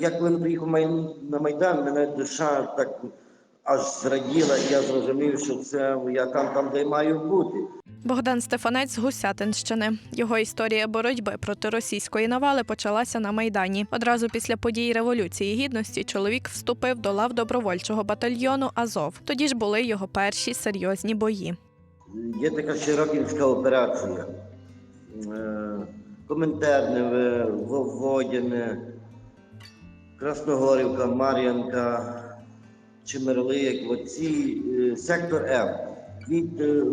Я коли приїхав на Майдан, мене душа так аж зраділа, і я зрозумів, що це я там, там, де маю бути. Богдан Стефанець з Гусятинщини. Його історія боротьби проти російської навали почалася на майдані. Одразу після подій революції гідності чоловік вступив до лав добровольчого батальйону Азов. Тоді ж були його перші серйозні бої. Є така Широкінська операція. Е, Коментарне, Водяне, Красногорівка, Мар'янка, Чемерлик, оці е, сектор М. Від е,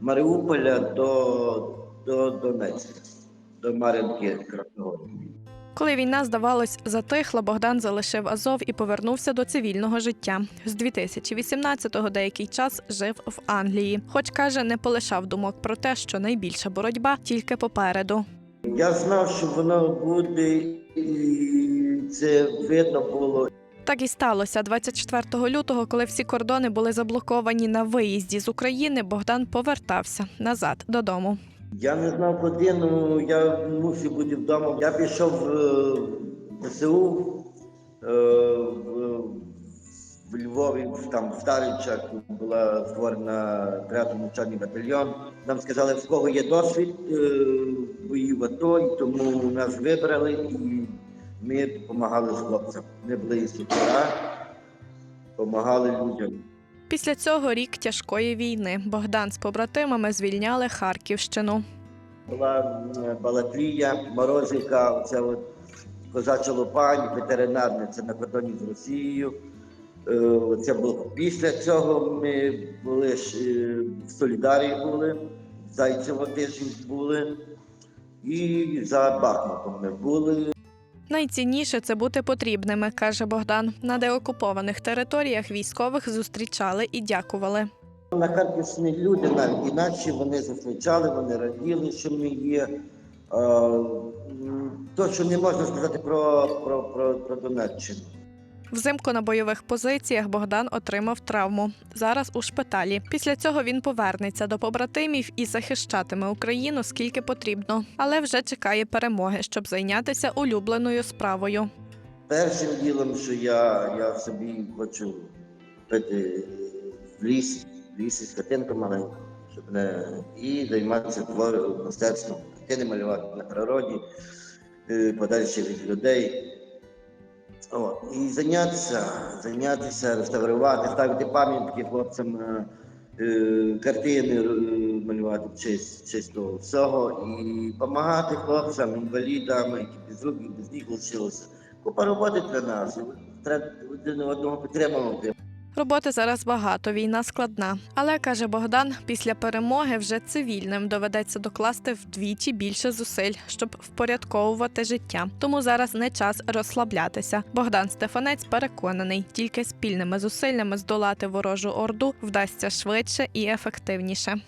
Маріуполя до, до Донецька, до Мар'янки Красногорівки. Коли війна, здавалось, затихла, Богдан залишив Азов і повернувся до цивільного життя. З 2018-го деякий час жив в Англії. Хоч каже, не полишав думок про те, що найбільша боротьба тільки попереду. Я знав, що воно буде, і це видно було. Так і сталося 24 лютого, коли всі кордони були заблоковані на виїзді з України. Богдан повертався назад додому. Я не знав куди, ну я мусив бути вдома. Я пішов е, в ЗСУ Львові, там в Старичах була створена третій навчальний батальйон. Нам сказали, в кого є досвід е, боїв АТО, і тому нас вибрали і ми допомагали з хлопцям. Ми були інструктора, допомагали людям. Після цього рік тяжкої війни Богдан з побратимами звільняли Харківщину. Була Балаклія, Морозівка, це от козача Лопань, ветеринарне, це на кордоні з Росією. Е, Це було після цього ми були ж, е, в Солідарії були, в Зайцево тиждень були, і за Бахмутом ми були. Найцінніше це бути потрібними, каже Богдан. На деокупованих територіях військових зустрічали і дякували. На Харківщині люди навіть інакше вони зустрічали, вони раділи, що ми є. Е, То, що не можна сказати про, про, про, про Донеччину. Взимку на бойових позиціях Богдан отримав травму. Зараз у шпиталі. Після цього він повернеться до побратимів і захищатиме Україну скільки потрібно, але вже чекає перемоги, щоб зайнятися улюбленою справою. Першим ділом, що я, я собі хочу пити в лісі, в лісі з хатинку маленьку, щоб не і займатися твором, мистецтвом, картини малювати на природі, е, подальше від людей. О, і зайнятися, зайнятися, реставрувати, ставити пам'ятки хлопцям, е, е, картини е, малювати в честь, в честь того всього і допомагати хлопцям, інвалідам, які без рук без ніг лишилися. Купа роботи для нас. Треба один одного підтримувати. Роботи зараз багато, війна складна. Але каже Богдан, після перемоги вже цивільним доведеться докласти вдвічі більше зусиль, щоб впорядковувати життя. Тому зараз не час розслаблятися. Богдан Стефанець переконаний, тільки спільними зусиллями здолати ворожу орду вдасться швидше і ефективніше.